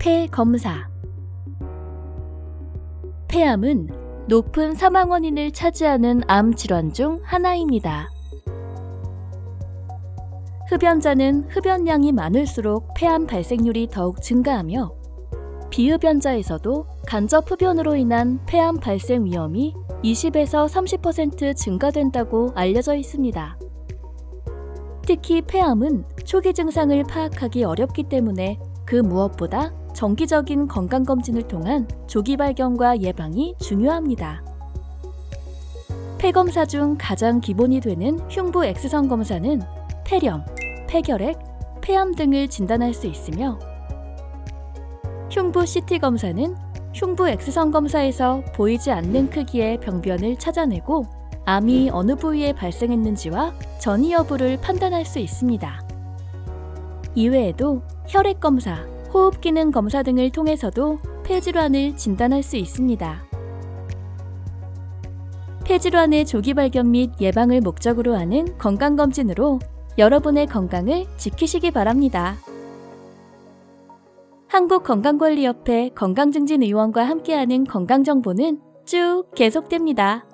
폐 검사. 폐암은 높은 사망 원인을 차지하는 암 질환 중 하나입니다. 흡연자는 흡연량이 많을수록 폐암 발생률이 더욱 증가하며 비흡연자에서도 간접 흡연으로 인한 폐암 발생 위험이 20에서 30% 증가된다고 알려져 있습니다. 특히 폐암은 초기 증상을 파악하기 어렵기 때문에 그 무엇보다 정기적인 건강검진을 통한 조기 발견과 예방이 중요합니다. 폐검사 중 가장 기본이 되는 흉부 X선 검사는 폐렴, 폐결핵, 폐암 등을 진단할 수 있으며 흉부 CT 검사는 흉부 X선 검사에서 보이지 않는 크기의 병변을 찾아내고 암이 어느 부위에 발생했는지와 전이 여부를 판단할 수 있습니다. 이외에도 혈액 검사, 호흡 기능 검사 등을 통해서도 폐질환을 진단할 수 있습니다. 폐질환의 조기 발견 및 예방을 목적으로 하는 건강검진으로 여러분의 건강을 지키시기 바랍니다. 한국건강관리협회 건강증진의원과 함께하는 건강정보는 쭉 계속됩니다.